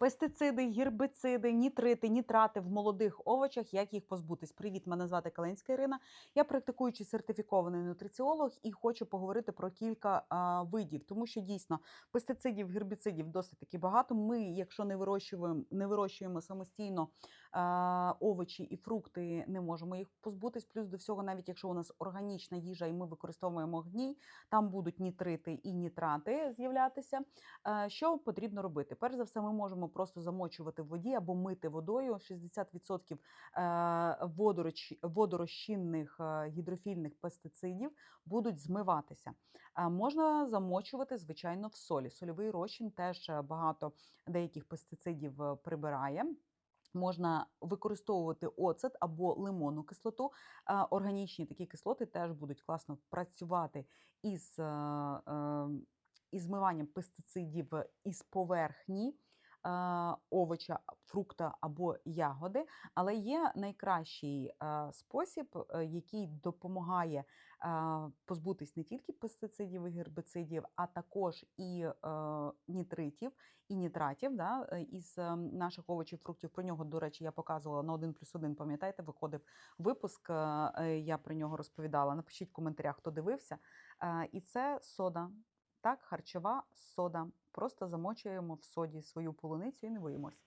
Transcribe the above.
Пестициди, гербициди, нітрити, нітрати в молодих овочах. Як їх позбутись? Привіт, мене звати Калинська Ірина. Я практикуючий сертифікований нутриціолог і хочу поговорити про кілька а, видів, тому що дійсно пестицидів, гербіцидів досить таки багато. Ми, якщо не вирощуємо, не вирощуємо самостійно а, овочі і фрукти, не можемо їх позбутись. Плюс до всього, навіть якщо у нас органічна їжа і ми використовуємо гній, там будуть нітрити і нітрати з'являтися. Що потрібно робити? Перш за все, ми можемо просто замочувати в воді або мити водою. 60% е, водороч- водорозчинних е, гідрофільних пестицидів будуть змиватися. Е, Можна замочувати, звичайно, в солі. Сольовий розчин теж багато деяких пестицидів прибирає. Можна використовувати оцет або лимонну кислоту. Органічні такі кислоти теж будуть класно працювати із, із змиванням пестицидів із поверхні овоча, фрукта або ягоди. Але є найкращий спосіб, е, який допомагає позбутись не тільки пестицидів і гербицидів, а також і е, нітритів, і нітратів да, е, із наших овочів, фруктів. Про нього, до речі, я показувала на 1 плюс 1, пам'ятаєте, виходив випуск, я про нього розповідала. Напишіть в коментарях, хто дивився. І це сода. Так, харчова сода. Просто замочуємо в соді свою полуницю і не боїмось.